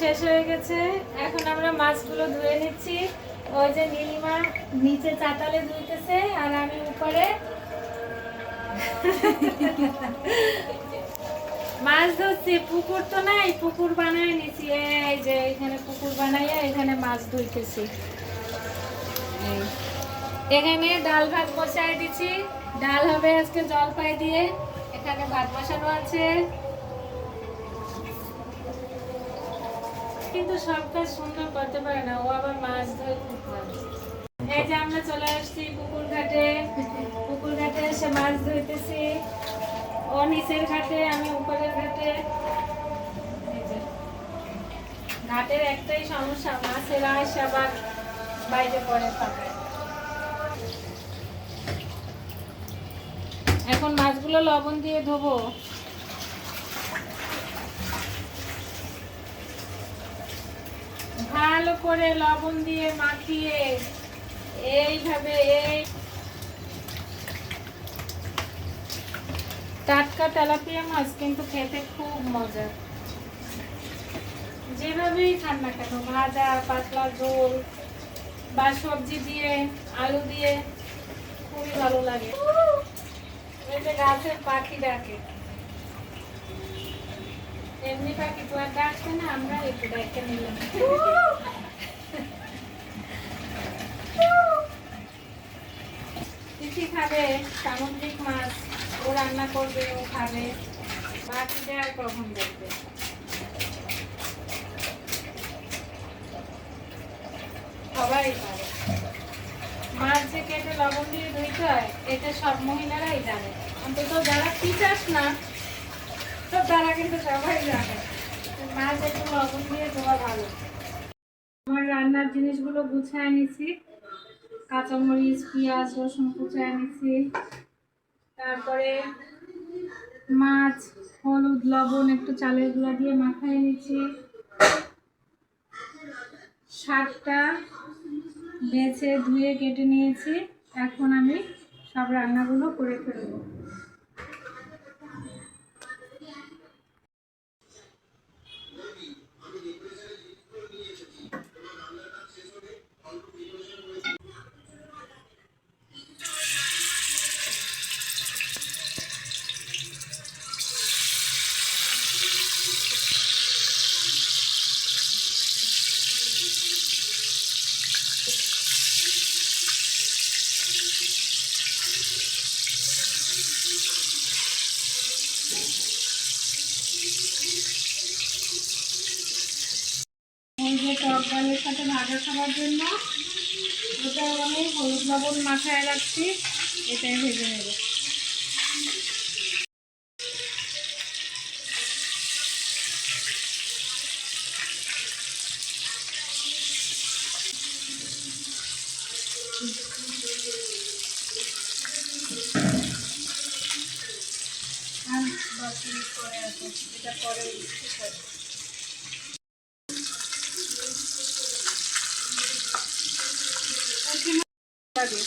শেষ হয়ে গেছে। এখন আমরা মাছগুলো ধুয়ে নিচ্ছি। ওই যে নীলিমা নিচে চাতালে ধুইতেছে আর আমি উপরে। মাছ ধরছি, পুকুর তো নাই, পুকুর বানাই নিছি। এই যে এখানে পুকুর বানাইয়া এখানে মাছ ধুইতেছি। এখানে ডাল ভাত বসাই দিছি। ডাল হবে আজকে জলপাই দিয়ে। এখানে ভাত বসানো আছে। কিন্তু সব কাজ সুন্দর করতে পারে না। ও আবার মাছ ধরে খুব ভালো এই যে আমরা চলে আসছি পুকুর ঘাটে। পুকুর ঘাটে এসে মাছ ধরতেছি। ও নিচের ঘাটে, আমি উপরের ঘাটে। ঘাটের একটাই সমস্যা, মাছেরা এসে আবার বাইরে পড়ে থাকে। এখন মাছগুলো লবণ দিয়ে ধোবো। ভালো করে লবণ দিয়ে মাখিয়ে এইভাবে এই টাটকা তেলাপিয়া মাছ কিন্তু খেতে খুব মজা। যেভাবেই খান না কেন, ভাজা, পাতলা ঝোল বা সবজি দিয়ে, আলু দিয়ে খুবই ভালো লাগে। যে গাছের পাখি ডাকে এমনি পাখি তো আর ডাকছে না, আমরা একটু ডেকে নিলাম তিথি খাবে সামুদ্রিক মাছ, ও রান্না করবে, ও খাবে। বাকিটা আর কখন দেখবে? সবাই পারে মাছ যে কেটে লবণ দিয়ে ধুইতে হয়, এটা সব মহিলারাই জানে। অন্তত যারা টিচার্স না তো তারা কিন্তু সবাই জানে। মাছ একটু লবণ দিয়ে ধোয়া ভালো। আমার রান্নার জিনিসগুলো গুছায় নিছি। কাঁচামরিচ, পেঁয়াজ, রসুন কুচায় এনেছি। তারপরে মাছ, হলুদ, লবণ, একটু চালের গুঁড়া দিয়ে মাখায় এনেছি। শাকটা বেছে ধুয়ে কেটে নিয়েছি। এখন আমি সব রান্নাগুলো করে ফেলব। টক সাথে ভাজা খাওয়ার জন্য ওটা আমি হলুদ লবণ মাথায় রাখছি এটাই ভেজে নেব আর দশ মিনিট পরে আছে এটা পরে ঠিক লাগে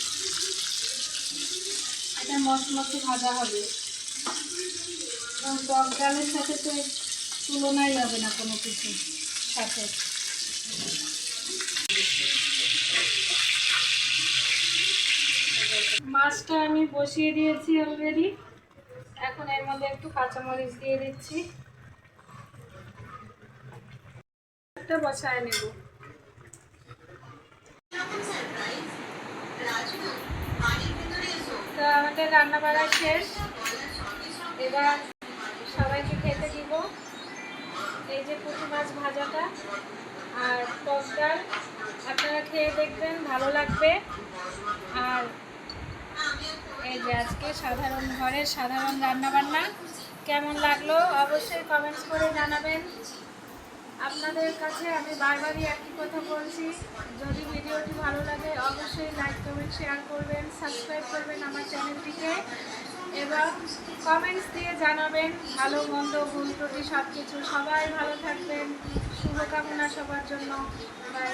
এটা মশমসে ভাজা হবে। টক ডালের সাথে তো তুলনাই হবে না কোনো কিছু সাথে। মাছটা আমি বসিয়ে দিয়েছি অলরেডি এখন এর মধ্যে একটু কাঁচামরিচ দিয়ে দিচ্ছি। একটা বসায় নেব। তো আমাদের রান্না বাড়া শেষ। এবার সবাইকে খেতে দিব। এই যে পুঁটি মাছ ভাজাটা আর টক আপনারা খেয়ে দেখবেন, ভালো লাগবে। আর এই যে আজকে সাধারণ ঘরের সাধারণ রান্না বান্না কেমন লাগল অবশ্যই কমেন্টস করে জানাবেন। আপনাদের কাছে আমি বারবারই একই কথা বলছি, যদি ভিডিওটি ভালো লাগে অবশ্যই লাইক কমেন্ট শেয়ার করবেন সাবস্ক্রাইব করবেন আমার চ্যানেলটিকে এবং কমেন্টস দিয়ে জানাবেন ভালো, মন্দ, ভুল ত্রুটি সব কিছু সবাই ভালো থাকবেন, শুভকামনা সবার জন্য। বাই